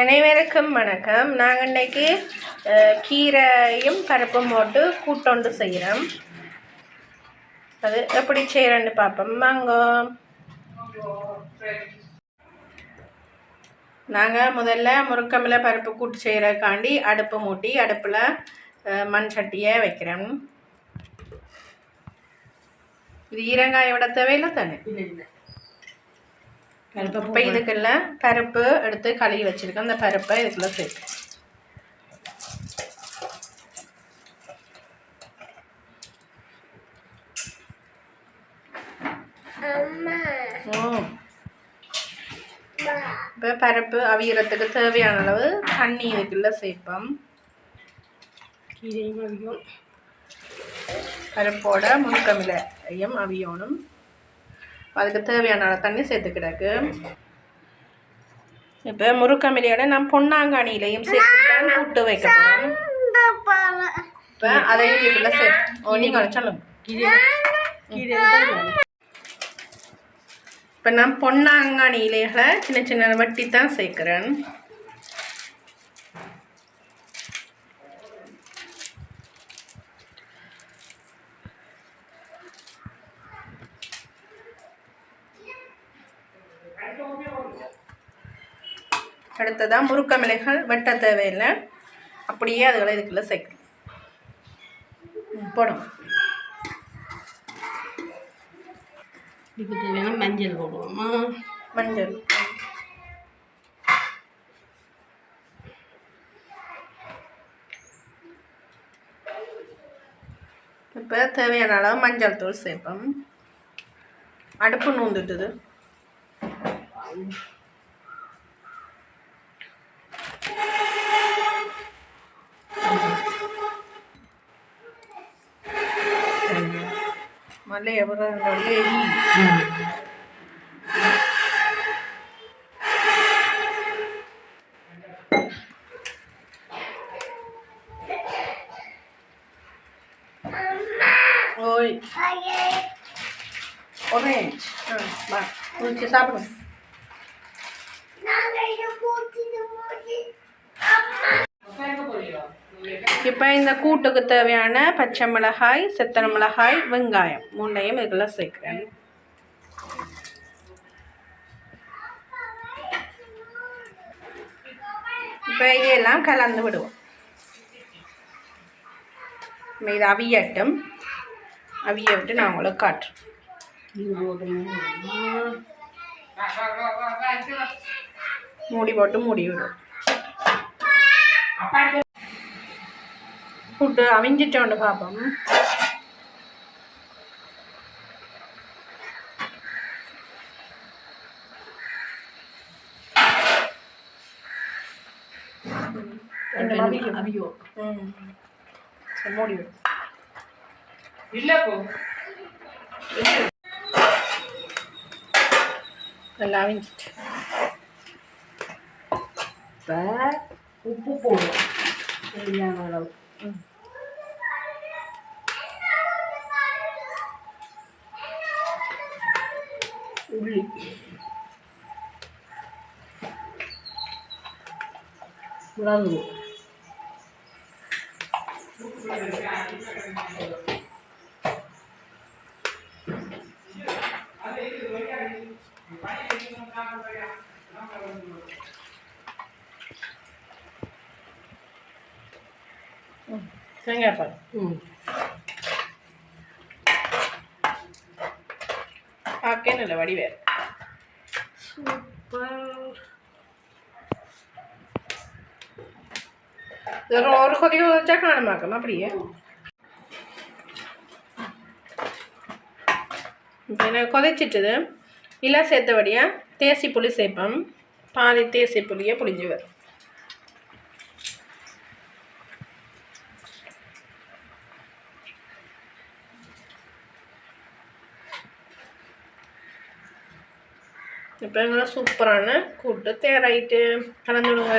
அனைவருக்கும் வணக்கம். நாங்கள் இன்றைக்கி கீரையும் பருப்பும் போட்டு கூட்டொண்டு செய்கிறோம் அது எப்படி செய்கிறேன்னு பார்ப்போம். வாங்கோ. நாங்கள் முதல்ல முறுக்கமில் பருப்பு கூட்டு செய்கிறதுக்காண்டி அடுப்பு மூட்டி அடுப்பில் மண் சட்டியை வைக்கிறோம். இது ஈரங்காயோட தேவையில்லை தானே? இல்லை இல்லை. இப்போ இதுக்குள்ள பருப்பு எடுத்து கழுவி வச்சிருக்கேன். அந்த பருப்பை இதுக்குள்ள சேர்த்து. இப்போ பருப்பு அவியறதுக்கு தேவையான அளவு தண்ணி இதுக்குள்ள சேர்ப்போம். கீரையும் அதிகம் பருப்போட முழுக்கமிலையும் அவியணும். அதுக்கு தேவையான தண்ணி சேர்த்து கிடக்கு. இப்போ முருக்கமிலியோட நான் பொன்னாங்கானியிலையும் சேர்த்து தான் கூட்டு வைக்க போகிறோம் இப்போ அதையும் இதுக்குள்ள சேர்த்து ஓ நீங்கள் சொல்லுங்க. இப்போ நான் பொன்னாங்கானி இலைகளை சின்ன சின்ன வட்டி தான் சேர்க்குறேன். அடுத்ததாக முருக்க மிளகாய் வெட்ட தேவையில்லை. அப்படியே அதுகளை இதுக்குள்ளே சேர்க்கணும். போடும் இதுக்கு தேவையான மஞ்சள் போடுவோமா? மஞ்சள். இப்போ தேவையான அளவு மஞ்சள் தூள் சேர்ப்போம். அடுப்பு நூந்துட்டுது. మళ్ళీ Oi. Oi. Oi. Ah, va, non ci saprò. Non vedo molti, non molti. Prego pure io. இப்போ இந்த கூட்டுக்கு தேவையான பச்சை மிளகாய் செத்தனை மிளகாய் வெங்காயம் மூண்டையும் இதெல்லாம் சேர்க்குறேன். இப்போ இதையெல்லாம் கலந்து விடுவோம். இது அவியட்டும். அவிய விட்டு நான் உங்களுக்கு காட்டுறேன். மூடி போட்டு மூடி விடும் அவியும். அவியோ. ம். சரி மூடி விடும் நல்லா அவிஞ்சிட்டு. இப்போ உப்பு போடுவோம் சரியான அளவு. ம். மிளகு ம் தேங்காய் பால் ம் பார்க்க நல்ல வடிவேறு இது ஒரு கொதிக்க வச்சா காணமாக்கம் அப்படியே. இப்போ எனக்கு கொதிச்சிட்டுது. இல்லை சேர்த்தபடியாக தேசி புளி சேர்ப்போம். பாதி தேசி புளியை புளிஞ்சு இப்போ எங்களை சூப்பரான கூட்டு தேராயிட்டு கலந்துடுங்க